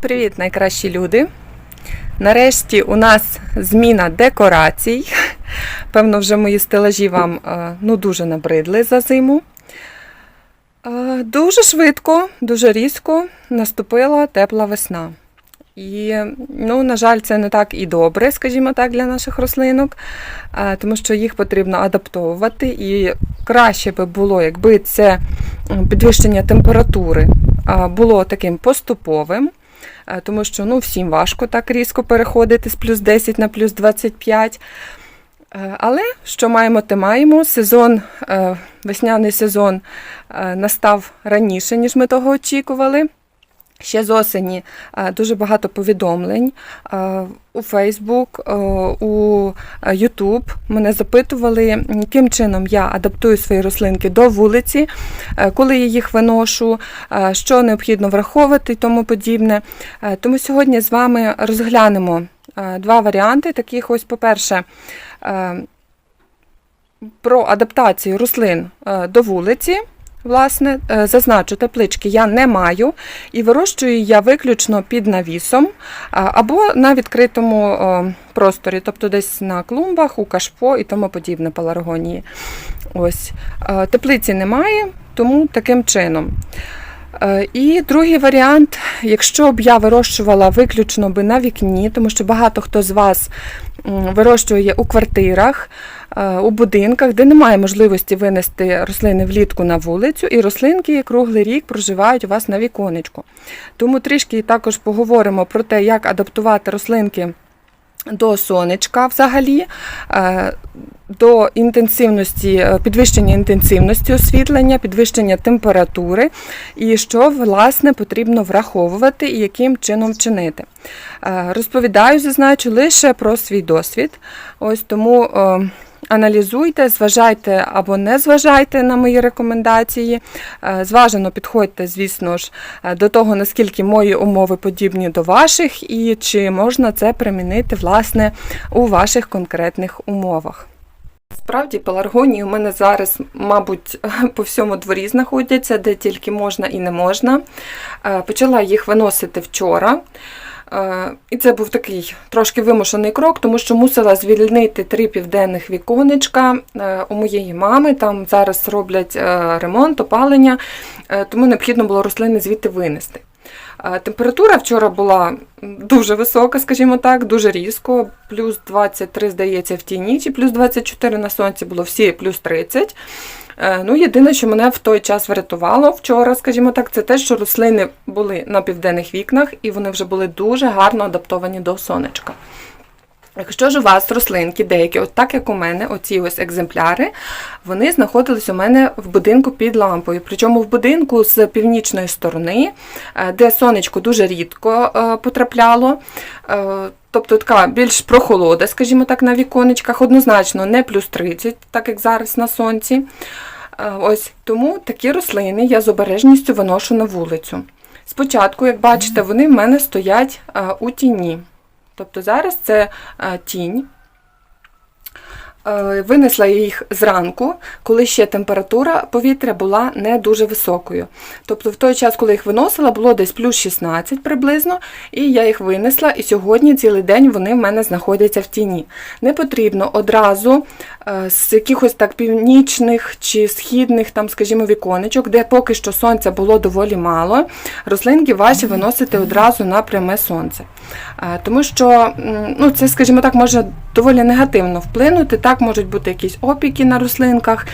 Привіт, найкращі люди. Нарешті у нас зміна декорацій. Певно, вже мої стелажі вам е, ну, дуже набридли за зиму. Е, Дуже швидко, дуже різко наступила тепла весна. І, ну, на жаль, це не так і добре, скажімо так, для наших рослинок, е, тому що їх потрібно адаптовувати. І краще би було, якби це підвищення температури було таким поступовим. Е, тому що ну, всім важко так різко переходити з плюс 10 на плюс 25. Е, Але що маємо, те маємо. Сезон, е, весняний сезон настав раніше, ніж ми того очікували. Ще з осені е, дуже багато повідомлень е, у Фейсбук, е, у е, Ютуб. Мене запитували, яким чином я адаптую свої рослинки до вулиці, е, коли я їх виношу, е, що необхідно враховувати і тому подібне. Е, Тому сьогодні з вами розглянемо е, два варіанти. Таких ось, по-перше, е, про адаптацію рослин е, до вулиці. Власне, е, зазначу, теплички я не маю і вирощую я виключно під навісом або на відкритому е, просторі, тобто десь на клумбах, у кашпо і тому подібне паларгонії. Ось. Е, Теплиці немає, тому таким чином. Е, І другий варіант, якщо б я вирощувала виключно би на вікні, тому що багато хто з вас вирощує у квартирах, е, у будинках, де немає можливості винести рослини влітку на вулицю, і рослинки круглий рік проживають у вас на віконечку. Тому трішки також поговоримо про те, як адаптувати рослинки до сонечка взагалі, е, до інтенсивності, е, підвищення інтенсивності освітлення, підвищення температури, і що власне потрібно враховувати і яким чином вчинити. Е, Розповідаю, зазначу лише про свій досвід. Ось тому. Аналізуйте, зважайте або не зважайте на мої рекомендації. Е, Зважено підходьте, звісно ж, е, до того, наскільки мої умови подібні до ваших, і чи можна це примінити власне у ваших конкретних умовах. Справді, пеларгонії у мене зараз, мабуть, по всьому дворі знаходяться, де тільки можна і не можна. Е, Почала їх виносити вчора. Е, І це був такий трошки вимушений крок, тому що мусила звільнити три південних віконечка е, у моєї мами. Там зараз роблять е, ремонт, опалення, тому необхідно було рослини звідти винести. Температура вчора була дуже висока, скажімо так, дуже різко. Плюс 23, здається, в тій чи плюс 24 на сонці було всі плюс 30. Е, Ну, єдине, що мене в той час врятувало вчора, скажімо так, це те, що рослини були на південних вікнах і вони вже були дуже гарно адаптовані до сонечка. Якщо ж у вас рослинки деякі, от так як у мене, оці ось екземпляри, вони знаходились у мене в будинку під лампою. Причому в будинку з північної сторони, е, де сонечко дуже рідко е, потрапляло. Е, Тобто така більш прохолода, скажімо так, на віконечках, однозначно не плюс 30, так як зараз на сонці. Ось тому такі рослини я з обережністю виношу на вулицю. Спочатку, як бачите, вони в мене стоять у тіні. Тобто зараз це е, тінь. Е, Винесла я їх зранку, коли ще температура повітря була не дуже високою. Тобто в той час, коли їх виносила, було десь плюс 16 приблизно, і я їх винесла, і сьогодні цілий день вони в мене знаходяться в тіні. Не потрібно одразу е, з якихось так північних чи східних, там, скажімо, віконечок, де поки що сонця було доволі мало, рослинки ваші виносити одразу на пряме сонце. Е, Тому що ну, це, скажімо так, може доволі негативно вплинути. Так можуть бути якісь опіки на рослинках.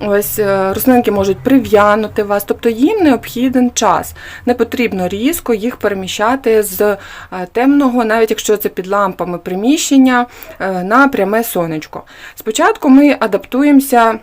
Ось е, рослинки можуть прив'янути вас, тобто їм необхіден час. Не потрібно різко їх переміщати з е, темного, навіть якщо це під лампами приміщення, е, на пряме сонечко. Спочатку ми адаптуємося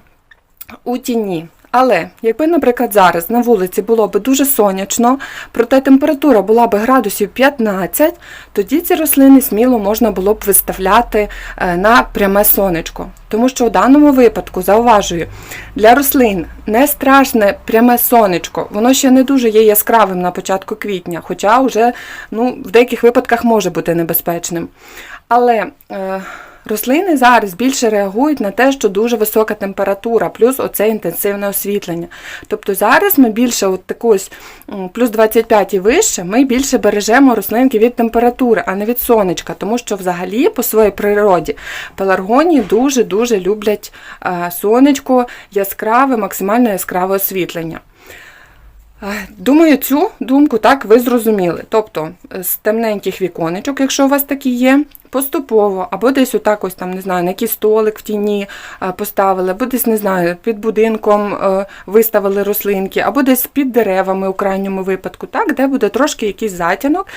у тіні. Але якби, наприклад, зараз на вулиці було б дуже сонячно, проте температура була б градусів 15, тоді ці рослини сміло можна було б виставляти е, на пряме сонечко. Тому що у даному випадку, зауважую, для рослин не страшне пряме сонечко, воно ще не дуже є яскравим на початку квітня, хоча вже ну, в деяких випадках може бути небезпечним. Але е, рослини зараз більше реагують на те, що дуже висока температура, плюс оце інтенсивне освітлення. Тобто зараз ми більше от такось, плюс 25 і вище, ми більше бережемо рослинки від температури, а не від сонечка, тому що взагалі по своїй природі пеларгонії дуже-дуже люблять е, сонечко, яскраве, максимально яскраве освітлення. Е, Думаю, цю думку так ви зрозуміли. Тобто е, з темненьких віконечок, якщо у вас такі є, поступово, або десь отак ось там, не знаю, на якийсь столик в тіні е, поставили, або десь, не знаю, під будинком виставили рослинки, або десь під деревами у крайньому випадку, так, де буде трошки якийсь затінок,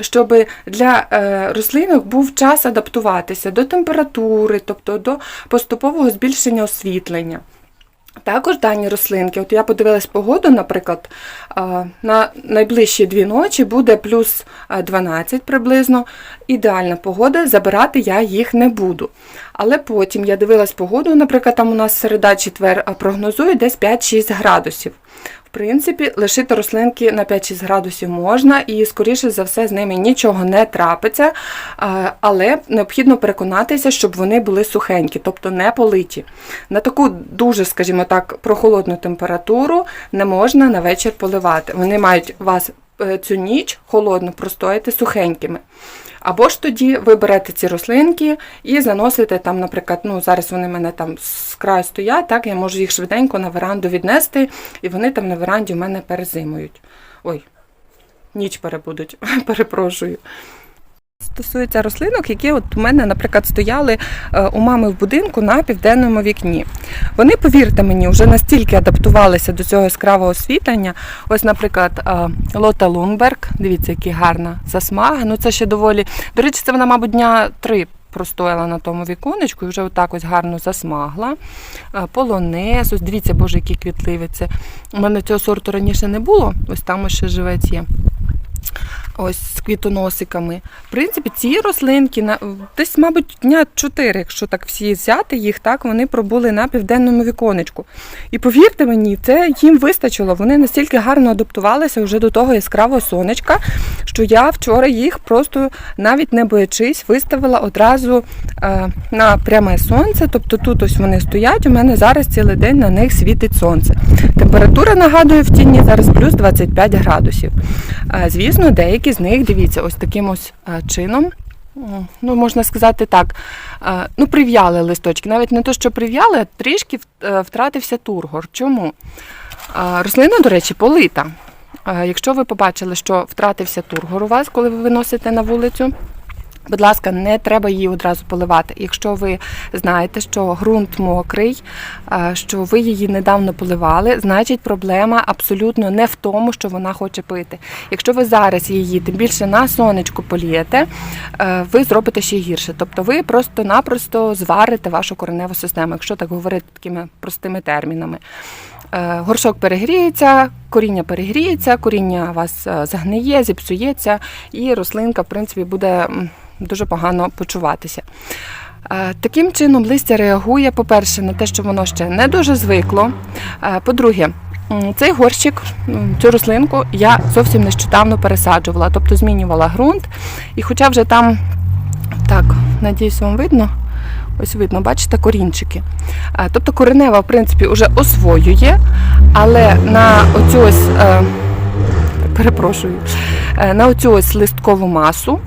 щоб для рослинок був час адаптуватися до температури, тобто до поступового збільшення освітлення. Також дані рослинки, от я подивилась погоду, наприклад, на найближчі дві ночі буде плюс 12 приблизно. Ідеальна погода, забирати я їх не буду. Але потім я дивилась погоду, наприклад, там у нас середа четвер прогнозує десь 5-6 градусів. Принципі, лишити рослинки на 5-6 градусів можна, і, скоріше за все, з ними нічого не трапиться, але необхідно переконатися, щоб вони були сухенькі, тобто не политі. На таку дуже, скажімо так, прохолодну температуру не можна на вечір поливати. Вони мають вас цю ніч холодно простояти сухенькими. Або ж тоді ви ці рослинки і заносите там, наприклад, ну зараз вони в мене там з краю стоять, так я можу їх швиденько на веранду віднести, і вони там на веранді в мене перезимують. Ой, ніч перебудуть, перепрошую. Стосується рослинок, які от у мене, наприклад, стояли е, у мами в будинку на південному вікні. Вони, повірте мені, вже настільки адаптувалися до цього яскравого освітлення. Ось, наприклад, е, Лота Лунберг, дивіться, який гарна засмага. Ну це ще доволі. До речі, це вона, мабуть, дня три простояла на тому віконечку і вже отак ось гарно засмагла. Е, Полонез, ось дивіться, боже, які квітливі. Це у мене цього сорту раніше не було. Ось там ще живець є. Ось з квітоносиками. В принципі, ці рослинки десь, мабуть, дня 4, якщо так всі взяти їх, так вони пробули на південному віконечку. І повірте мені, це їм вистачило. Вони настільки гарно адаптувалися вже до того яскравого сонечка, що я вчора їх просто навіть не боячись виставила одразу е, на пряме сонце. Тобто тут ось вони стоять. У мене зараз цілий день на них світить сонце. Температура нагадую в тіні зараз плюс 25 градусів. Е, Звісно, деякі з них, дивіться, ось таким ось е, чином. Ну, можна сказати так, е, ну, прив'яли листочки. Навіть не то, що прив'яли, а трішки е, втратився тургор. Чому? Рослина, до речі, полита. Якщо ви побачили, що втратився тургор у вас, коли ви виносите на вулицю, Будь ласка, не треба її одразу поливати. Якщо ви знаєте, що ґрунт мокрий, е, що ви її недавно поливали, значить проблема абсолютно не в тому, що вона хоче пити. Якщо ви зараз її тим більше на сонечку полієте, е, ви зробите ще гірше. Тобто ви просто-напросто зварите вашу кореневу систему, якщо так говорити такими простими термінами. Е, Горшок перегріється, коріння перегріється, коріння у вас загниє, зіпсується, і рослинка, в принципі, буде дуже погано почуватися. Е, Таким чином, листя реагує, по-перше, на те, що воно ще не дуже звикло. Е, По-друге, цей горщик, цю рослинку я зовсім нещодавно пересаджувала, тобто змінювала ґрунт. І хоча вже там, так, надіюсь, вам видно. Ось видно, бачите, корінчики. Е, Тобто коренева, в принципі, вже освоює, але на оцю ось, перепрошую, на оцю ось листкову масу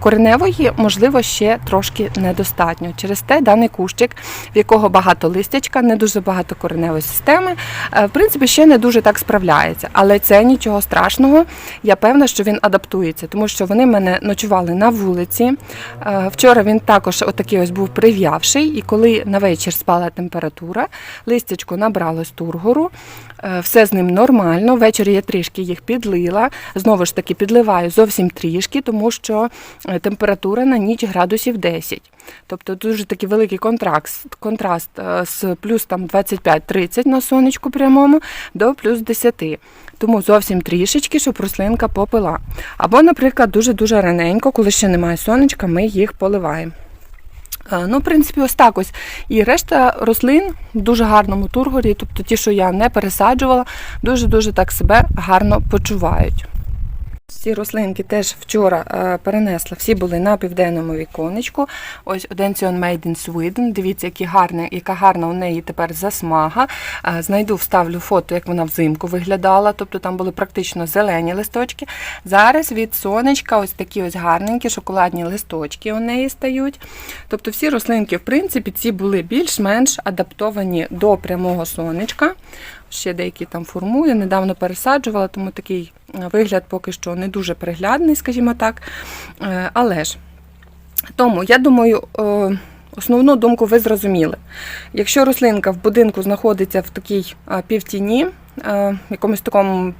кореневої, можливо, ще трошки недостатньо. Через те даний кущик, в якого багато листячка, не дуже багато кореневої системи, е, в принципі, ще не дуже так справляється. Але це нічого страшного. Я певна, що він адаптується, тому що вони мене ночували на вулиці. Е, Вчора він також отакий ось був прив'явший, і коли на вечір спала температура, листячко набралось тургору, е, все з ним нормально. Ввечері я трішки їх підлила. Знову ж таки, підливаю зовсім трішки, тому що е, температура на ніч градусів 10. Тобто дуже такий великий контраст, контраст е, з плюс там 25-30 на сонечку прямому до плюс 10. Тому зовсім трішечки, щоб рослинка попила. Або, наприклад, дуже-дуже раненько, коли ще немає сонечка, ми їх поливаємо. Е, Ну, в принципі, ось так ось. І решта рослин в дуже гарному тургорі, тобто ті, що я не пересаджувала, дуже-дуже так себе гарно почувають. Ці рослинки теж вчора е, перенесла, всі були на південному віконечку. Ось Оденціон Made in Sweden. Дивіться, які гарні, яка гарна у неї тепер засмага. Е, Знайду, вставлю фото, як вона взимку виглядала. Тобто там були практично зелені листочки. Зараз від сонечка ось такі ось гарненькі шоколадні листочки у неї стають. Тобто всі рослинки, в принципі, ці були більш-менш адаптовані до прямого сонечка. Ще деякі там формую, недавно пересаджувала, тому такий е, вигляд поки що не дуже приглядний, скажімо так. Е, Але ж тому я думаю. е, Основну думку ви зрозуміли. Якщо рослинка в будинку знаходиться в такій півтіні, якомусь такому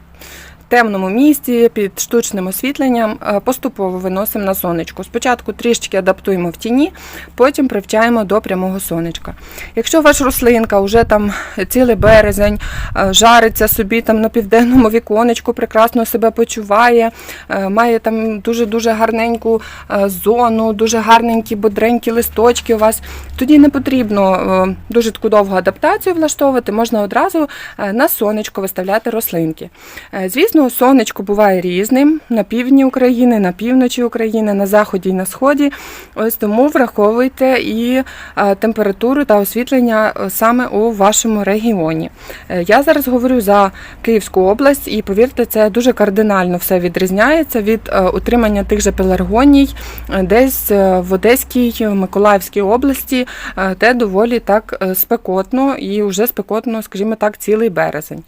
темному місці під штучним освітленням, е, поступово виносимо на сонечко. Спочатку трішечки адаптуємо в тіні, потім привчаємо до прямого сонечка. Якщо ваша рослинка вже там цілий березень е, жариться собі там на південному віконечку, прекрасно себе почуває, е, має там дуже-дуже гарненьку зону, дуже гарненькі бодренькі листочки у вас, тоді не потрібно дуже таку довгу адаптацію влаштовувати, можна одразу на сонечко виставляти рослинки. Е, Звісно, сонечко буває різним на півдні України, на півночі України, на заході і на сході. Ось тому враховуйте і температуру та освітлення е, саме у вашому регіоні. Е, Я зараз говорю за Київську область, і повірте, це дуже кардинально все відрізняється від е, утримання тих же пеларгоній десь в Одеській, Миколаївській області, де доволі так спекотно і вже спекотно, скажімо так, цілий березень.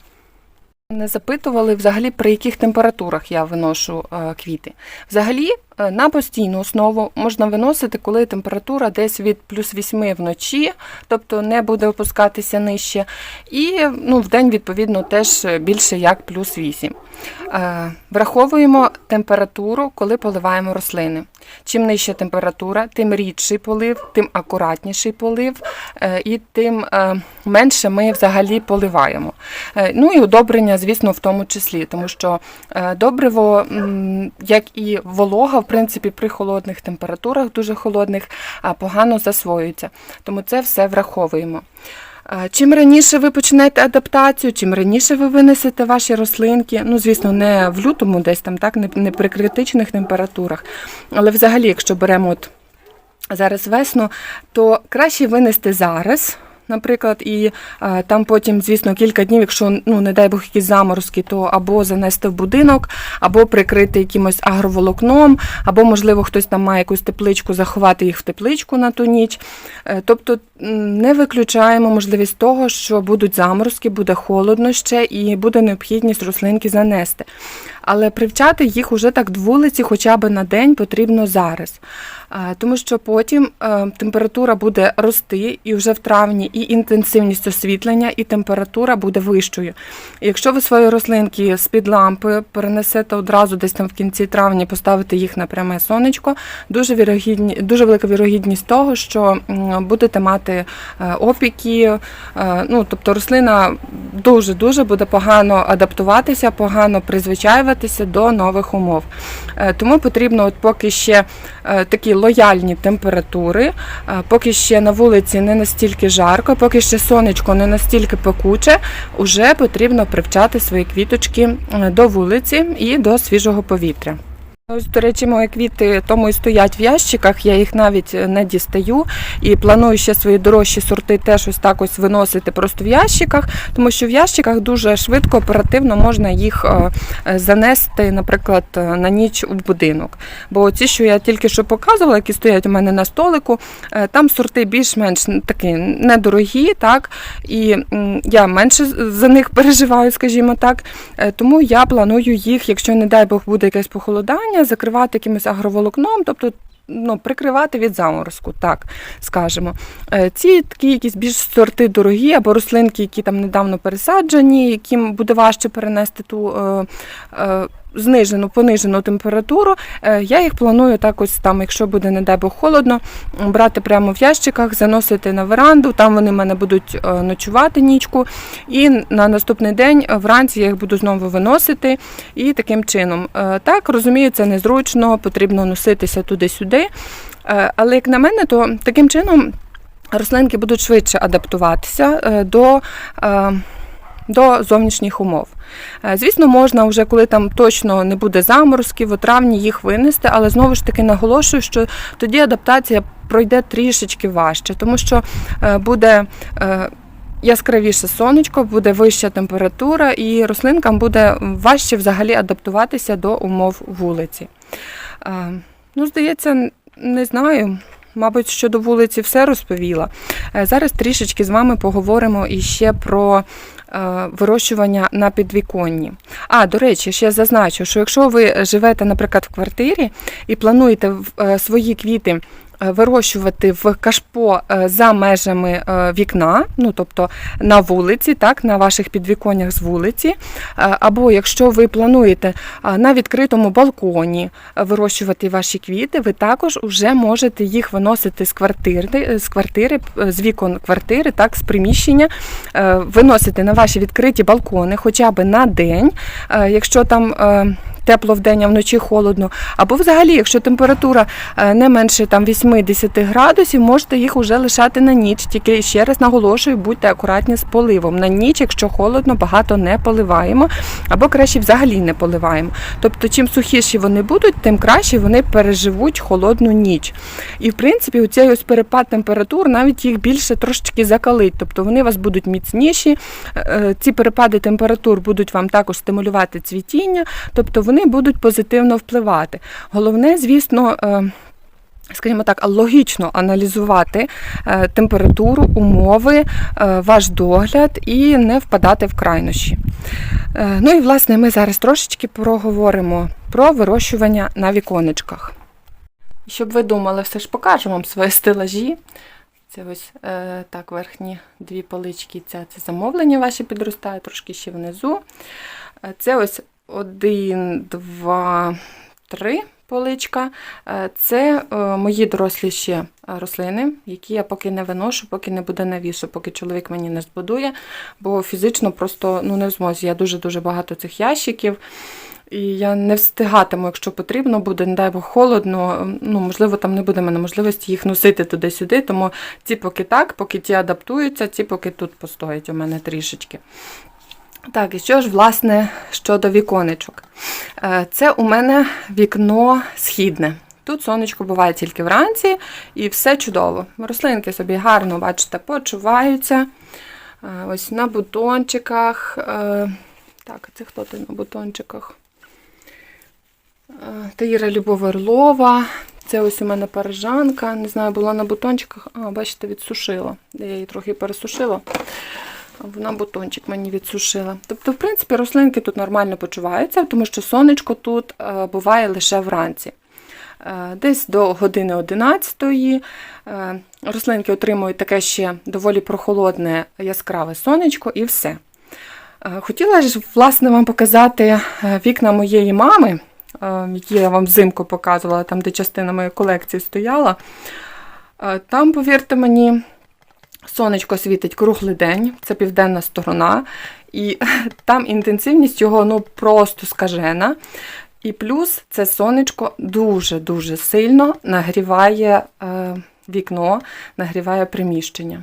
Не запитували взагалі, при яких температурах я виношу е, квіти. Взагалі, е, на постійну основу можна виносити, коли температура десь від плюс 8 вночі, тобто не буде опускатися нижче, і ну, в день, відповідно, теж більше як плюс 8. Е, Враховуємо температуру, коли поливаємо рослини. Чим нижча температура, тим рідший полив, тим акуратніший полив, е, і тим е, менше ми взагалі поливаємо. Е, Ну і удобрення, звісно, в тому числі, тому що добриво, як і волога, в принципі, при холодних температурах, дуже холодних, погано засвоюється. Тому це все враховуємо. Чим раніше ви починаєте адаптацію, чим раніше ви винесете ваші рослинки, ну звісно, не в лютому, десь там так, не при критичних температурах, але взагалі, якщо беремо от зараз весну, то краще винести зараз. Наприклад, і е, там потім, звісно, кілька днів, якщо ну не дай Бог якісь заморозки, то або занести в будинок, або прикрити якимось агроволокном, або, можливо, хтось там має якусь тепличку, заховати їх в тепличку на ту ніч. Е, тобто не виключаємо можливість того, що будуть заморозки, буде холодно ще і буде необхідність рослинки занести. Але привчати їх уже так до вулиці хоча б на день потрібно зараз. Е, Тому що потім е, температура буде рости, і вже в травні і інтенсивність освітлення, і температура буде вищою. Якщо ви свої рослинки з-під лампи перенесете одразу десь там в кінці травня, поставите їх на пряме сонечко, дуже вірогідні, дуже велика вірогідність того, що будете мати е, опіки. Ну, тобто рослина дуже дуже буде погано адаптуватися, погано призвичаюватися до нових умов. Е, Тому потрібно, от поки ще е, такі лояльні температури, е, поки ще на вулиці не настільки жарко, поки ще сонечко не настільки пекуче, вже потрібно привчати свої квіточки до вулиці і до свіжого повітря. Ось, до речі, мої квіти тому і стоять в ящиках, я їх навіть не дістаю і планую ще свої дорожчі сорти теж ось так ось виносити просто в ящиках, тому що в ящиках дуже швидко, оперативно можна їх е, е, занести, наприклад, е, на ніч у будинок. Бо ці, що я тільки що показувала, які стоять у мене на столику, е, там сорти більш-менш такі недорогі, так, і я менше за них переживаю, скажімо так. Е, Тому я планую їх, якщо, не дай Бог, буде якесь похолодання, закривати якимось агроволокном, тобто ну, прикривати від заморозку, так скажемо. Е, Ці такі якісь більш сорти дорогі або рослинки, які там недавно пересаджені, яким буде важче перенести ту. Е, е, Знижену, понижену температуру. Е, Я їх планую так ось там, якщо буде, не дай холодно, брати прямо в ящиках, заносити на веранду. Там вони в мене будуть е, ночувати нічку. І на наступний день е, вранці я їх буду знову виносити. І таким чином. Так, розумію, це незручно, потрібно носитися туди-сюди. Але як на мене, то таким чином рослинки будуть швидше адаптуватися до. До зовнішніх умов. Е, Звісно, можна вже коли там точно не буде заморозків, у травні їх винести, але знову ж таки наголошую, що тоді адаптація пройде трішечки важче, тому що е, буде. е, Яскравіше сонечко, буде вища температура, і рослинкам буде важче взагалі адаптуватися до умов вулиці. Ну, здається, не знаю. Мабуть, щодо вулиці все розповіла. Зараз трішечки з вами поговоримо іще про вирощування на підвіконні. А, до речі, ще зазначу, що якщо ви живете, наприклад, в квартирі і плануєте е, свої квіти е, вирощувати в кашпо е, за межами е, вікна, ну тобто на вулиці, так, на ваших підвіконнях з вулиці, е, або якщо ви плануєте на відкритому балконі е, вирощувати ваші квіти, ви також вже можете їх виносити з квартири, з квартири, е, з вікон квартири, так, з приміщення, е, виносити на ваші відкриті балкони хоча б на день, е, якщо там. Е, Тепло вдень, а вночі холодно. Або взагалі, якщо температура е, не менше там 8-10 градусів, можете їх уже лишати на ніч. Тільки ще раз наголошую, будьте акуратні з поливом. На ніч, якщо холодно, багато не поливаємо, або краще взагалі не поливаємо. Тобто, чим сухіші вони будуть, тим краще вони переживуть холодну ніч. І в принципі, у цей ось перепад температур навіть їх більше трошечки закалить. Тобто вони у вас будуть міцніші. е, Ці перепади температур будуть вам також стимулювати цвітіння, тобто вони будуть позитивно впливати. Головне, звісно. е, Скажімо так, логічно аналізувати е, температуру, умови, е, ваш догляд і не впадати в крайнощі. Ну і власне ми зараз трошечки проговоримо про вирощування на віконечках. Щоб ви думали, все ж покажу вам свої стелажі. Це ось так, верхні дві полички, це, це замовлення ваші підростають, трошки ще внизу. Це ось один, два, три поличка. Е, Це е, мої дорослі ще рослини, які я поки не виношу, поки не буде навісу, поки чоловік мені не збудує, бо фізично просто ну, не в змозі. Я дуже-дуже багато цих ящиків. І я не встигатиму, якщо потрібно буде, не дай Бог холодно. Ну, можливо, там не буде мене можливості їх носити туди-сюди. Тому ці поки так, поки ті адаптуються, ці поки тут постоять у мене трішечки. Так, і що ж, власне, щодо віконечок. Е, Це у мене вікно східне. Тут сонечко буває тільки вранці, і все чудово. Рослинки собі гарно, бачите, почуваються. Е, Ось на бутончиках. Е, Так, це хто тут на бутончиках? Таїра Любов Орлова. Це ось у мене парижанка. Не знаю, була на бутончиках. А, бачите, відсушила. Я її трохи пересушила. Вона бутончик мені відсушила. Тобто, в принципі, рослинки тут нормально почуваються, тому що сонечко тут е, буває лише вранці. Е, Десь до години 11 е, рослинки отримують таке ще доволі прохолодне яскраве сонечко і все. Хотіла ж, власне, вам показати вікна моєї мами, які я вам взимку показувала, там, де частина моєї колекції стояла. Там, повірте мені, сонечко світить круглий день, це південна сторона, і там інтенсивність його ну, просто скажена. І плюс це сонечко дуже-дуже сильно нагріває е, вікно, нагріває приміщення.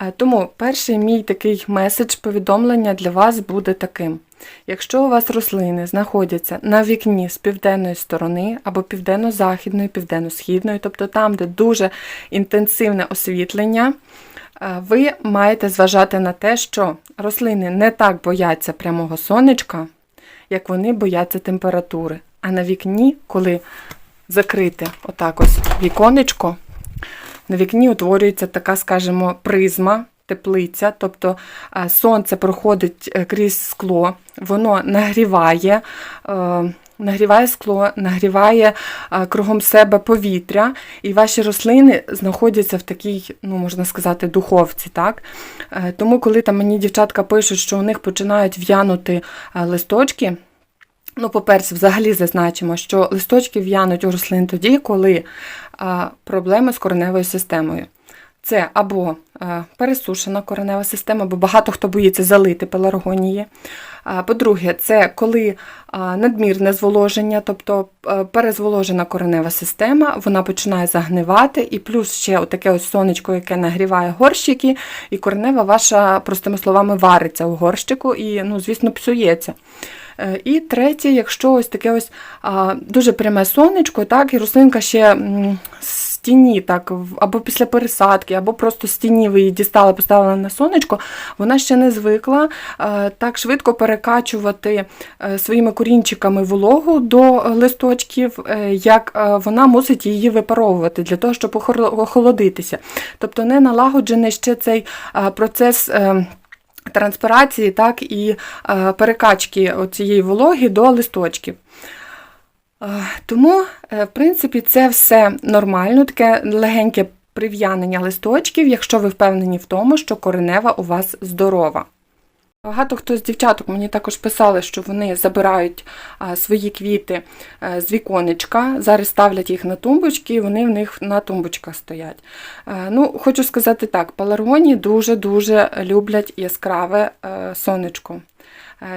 Е, Тому перший мій такий меседж повідомлення для вас буде таким. Якщо у вас рослини знаходяться на вікні з південної сторони або південно-західної, південно-східної, тобто там, де дуже інтенсивне освітлення, е, ви маєте зважати на те, що рослини не так бояться прямого сонечка, як вони бояться температури. А на вікні, коли закрите отак ось віконечко, на вікні утворюється така, скажімо, призма, теплиця, тобто е, сонце проходить е, крізь скло, воно нагріває. е, Нагріває скло, нагріває кругом себе повітря, і ваші рослини знаходяться в такій, ну можна сказати, духовці. Так? Тому, коли там мені дівчатка пишуть, що у них починають в'янути листочки, Ну, по-перше, взагалі зазначимо, що листочки в'януть у рослин тоді, коли а, проблеми з кореневою системою. Це або е, пересушена коренева система, бо багато хто боїться залити пеларгонії. А, По-друге, це коли а, надмірне зволоження, тобто е, перезволожена коренева система, вона починає загнивати, і плюс ще таке ось сонечко, яке нагріває горщики, і коренева ваша, простими словами, вариться у горщику і, ну, звісно, псується. Е, І третє, якщо ось таке ось дуже пряме сонечко, так, і рослинка ще з тіні, так, або після пересадки, або просто з тіні ви її дістали, поставили на сонечко, вона ще не звикла е, так швидко перекачувати е, своїми корінчиками вологу до листочків, як вона мусить її випаровувати для того, щоб охолодитися. Тобто не налагоджений ще цей процес. Транспірації, так і е, перекачки цієї вологи до листочків. Е, Тому, е, в принципі, це все нормально, таке легеньке прив'янення листочків, якщо ви впевнені в тому, що коренева у вас здорова. Багато хто з дівчаток мені також писали, що вони забирають свої квіти е, з віконечка, зараз ставлять їх на тумбочки, і вони в них на тумбочках стоять. Е, Ну, хочу сказати так, пеларгонії дуже-дуже люблять яскраве е, сонечко.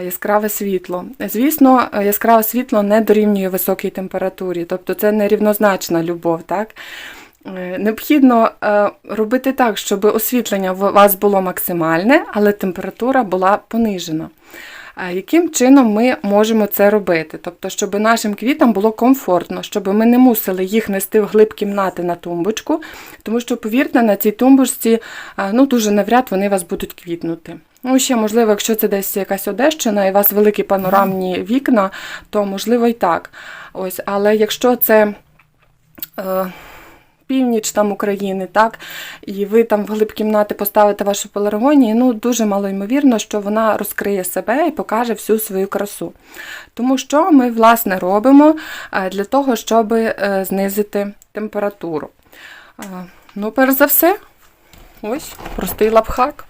Яскраве світло. Звісно, яскраве світло не дорівнює високій температурі, тобто це нерівнозначна любов. Так? Е, Необхідно е, робити так, щоб освітлення у вас було максимальне, але температура була понижена. Е, Яким чином ми можемо це робити? Тобто, щоб нашим квітам було комфортно, щоб ми не мусили їх нести в глиб кімнати на тумбочку, тому що, повірте, на цій тумбочці ну, дуже навряд вони вас будуть квітнути. Ну, ще, можливо, якщо це десь якась Одещина і у вас великі панорамні вікна, то можливо і так. Ось, але якщо це. Е, північ там України, так, і ви там в глиб кімнати поставите вашу пеларгонію, ну дуже мало ймовірно, що вона розкриє себе і покаже всю свою красу. Тому що ми, власне, робимо е, для того, щоб е, знизити температуру. Е, Ну, перш за все, ось простий лапхак.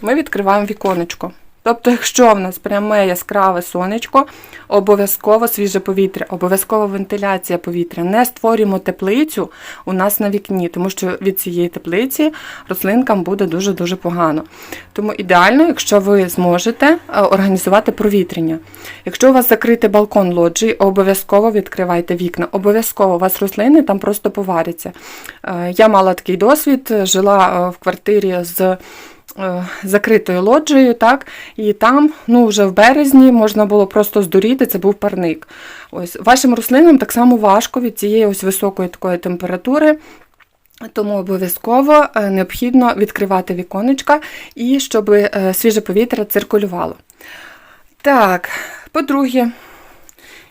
Ми відкриваємо віконечко. Тобто, якщо в нас пряме яскраве сонечко, обов'язково свіже повітря, обов'язково вентиляція повітря. Не створюємо теплицю у нас на вікні, тому що від цієї теплиці рослинкам буде дуже-дуже погано. Тому ідеально, якщо ви зможете е, організувати провітрення. Якщо у вас закритий балкон лоджії, обов'язково відкривайте вікна. Обов'язково у вас рослини там просто поваряться. Е, Я мала такий досвід, жила е, в квартирі з закритою лоджією, так, і там, ну, вже в березні можна було просто здуріти, це був парник. Ось, вашим рослинам так само важко від цієї ось високої такої температури. Тому обов'язково е, необхідно відкривати віконечка і щоб е, свіже повітря циркулювало. Так, по-друге,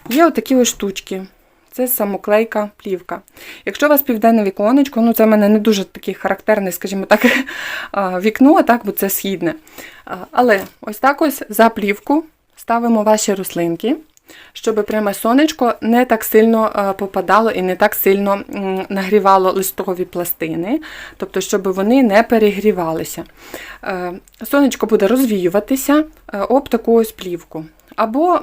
є отакі ось штучки. Це самоклейка плівка. Якщо у вас південне віконечко, ну це в мене не дуже такий характерний, скажімо так, вікно, так, бо це східне. Але ось так ось за плівку ставимо ваші рослинки, щоб пряме сонечко не так сильно попадало і не так сильно нагрівало листові пластини, тобто, щоб вони не перегрівалися. Сонечко буде розвіюватися е, об таку ось плівку. Або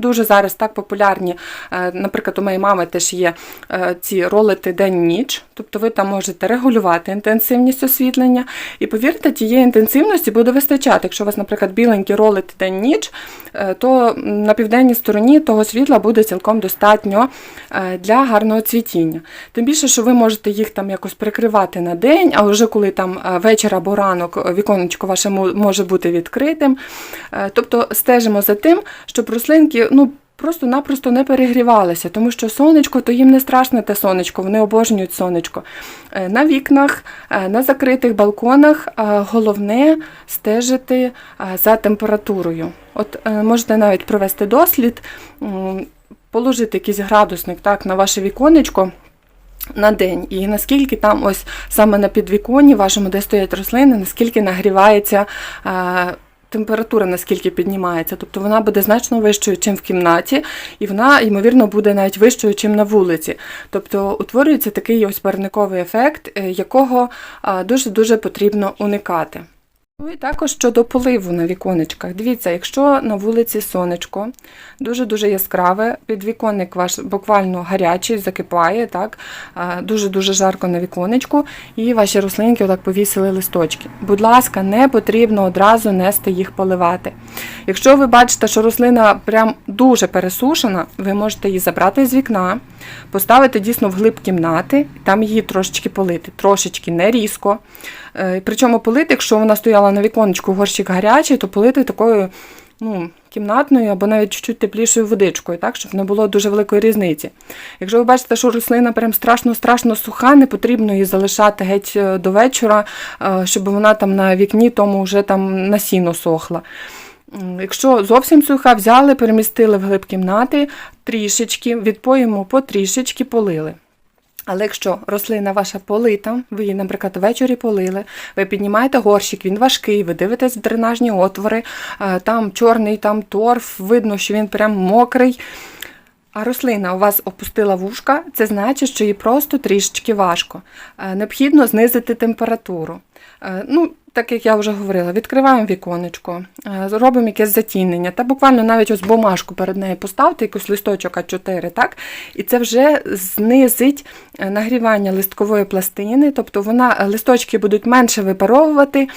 дуже зараз так популярні, е, наприклад, у моєї мами теж є е, ці ролити день-ніч, тобто ви там можете регулювати інтенсивність освітлення. І повірте, тієї інтенсивності буде вистачати. Якщо у вас, наприклад, біленькі ролити день-ніч, е, то на південній стороні того світла буде цілком достатньо для гарного цвітіння. Тим більше, що ви можете їх там якось прикривати на день, а вже коли там вечір або ранок віконечко ваше може бути відкритим. Тобто стежимо за тим, щоб рослинки ну, просто-напросто не перегрівалися, тому що сонечко, то їм не страшне те сонечко, вони обожнюють сонечко. Е, На вікнах, е, на закритих балконах е, головне стежити за температурою. От можете навіть провести дослід, положити якийсь градусник так, на ваше віконечко. На день, і наскільки там ось саме на підвіконні вашому, де стоять рослини, наскільки нагрівається температура, наскільки піднімається. Тобто вона буде значно вищою, чим в кімнаті, і вона, ймовірно, буде навіть вищою, чим на вулиці. Тобто утворюється такий ось парниковий ефект, е, якого дуже-дуже потрібно уникати. Ну і також щодо поливу на віконечках. Дивіться, якщо на вулиці сонечко, дуже-дуже яскраве, підвіконник ваш буквально гарячий, закипає, так, дуже-дуже жарко на віконечку, і ваші рослинки отак повісили листочки. Будь ласка, не потрібно одразу нести їх поливати. Якщо ви бачите, що рослина прям дуже пересушена, ви можете її забрати з вікна, поставити дійсно в глиб кімнати, там її трошечки полити, трошечки не різко. Е, Причому полити, якщо вона стояла на віконечку, горщик гарячий, то полити такою ну, кімнатною або навіть чуть-чуть теплішою водичкою, так, щоб не було дуже великої різниці. Якщо ви бачите, що рослина прям страшно-страшно суха, не потрібно її залишати геть е, до вечора, е, щоб вона там на вікні тому вже там на сіно сохла. Якщо зовсім суха, взяли, перемістили в глиб кімнати, трішечки, відпоїмо потрішечки полили. Але якщо рослина ваша полита, ви її, наприклад, ввечері полили, ви піднімаєте горщик, він важкий, ви дивитесь в дренажні отвори, е, там чорний, там торф, видно, що він прям мокрий. А рослина у вас опустила вушка, це значить, що їй просто трішечки важко. Е, Необхідно знизити температуру. Е, Ну, так як я вже говорила, відкриваємо віконечко, е, робимо якесь затінення, та буквально навіть ось бумажку перед нею поставте, якийсь листочок А4, так? І це вже знизить е, нагрівання листкової пластини, тобто вона е, листочки будуть менше випаровувати.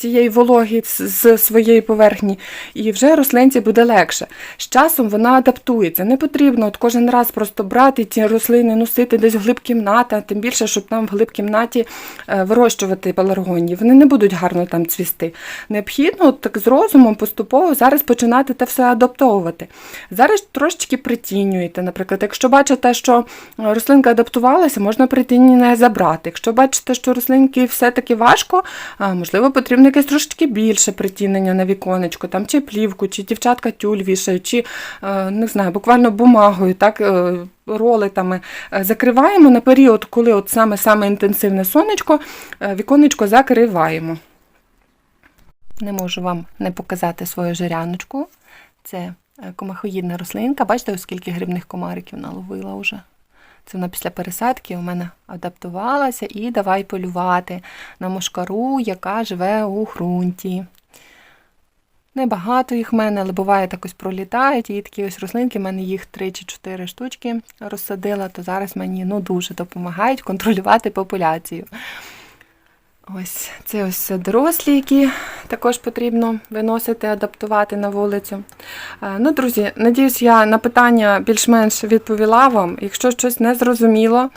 Цієї вологи з- своєї поверхні, і вже рослинці буде легше. З часом вона адаптується. Не потрібно от кожен раз просто брати ці рослини, носити десь в глиб кімнати, а тим більше, щоб там в глиб кімнаті е, вирощувати пеларгонії. Вони не будуть гарно там цвісти. Необхідно от так з розумом поступово зараз починати те все адаптовувати. Зараз трошечки притінюєте. Наприклад, якщо бачите, що рослинка адаптувалася, можна притінення забрати. Якщо бачите, що рослинки все-таки важко, можливо, потрібно якесь трошечки більше притінення на віконечко, там чи плівку, чи дівчатка тюль вішають, чи е, не знаю, буквально бумагою, так, е, роликами. Е, Закриваємо на період, коли от саме саме інтенсивне сонечко, віконечко закриваємо. Не можу вам не показати свою жиряночку. Це комахоїдна рослинка. Бачите, ось скільки грибних комариків наловила вже. Це вона після пересадки у мене адаптувалася і давай полювати на мошкару, яка живе у ґрунті. Небагато їх в мене, але буває так ось пролітають. І такі ось рослинки, в мене їх 3 чи 4 штучки розсадила, то зараз мені ну, дуже допомагають контролювати популяцію. Ось це ось дорослі, які також потрібно виносити, адаптувати на вулицю. Е, Ну, друзі, надіюсь, я на питання більш-менш відповіла вам. Якщо щось не зрозуміло,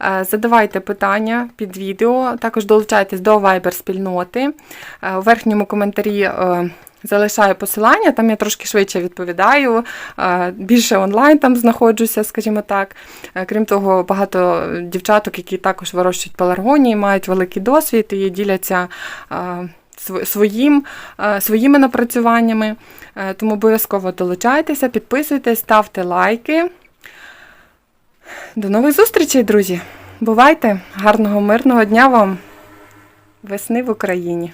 е, задавайте питання під відео. Також долучайтесь до Viber спільноти. Е, У верхньому коментарі. Залишаю посилання, там я трошки швидше відповідаю, е, більше онлайн там знаходжуся, скажімо так. Е, Крім того, багато дівчаток, які також вирощують пеларгонії, мають великий досвід і діляться е, своїм, своїми напрацюваннями. Тому обов'язково долучайтеся, підписуйтесь, ставте лайки. До нових зустрічей, друзі! Бувайте! Гарного мирного дня вам! Весни в Україні!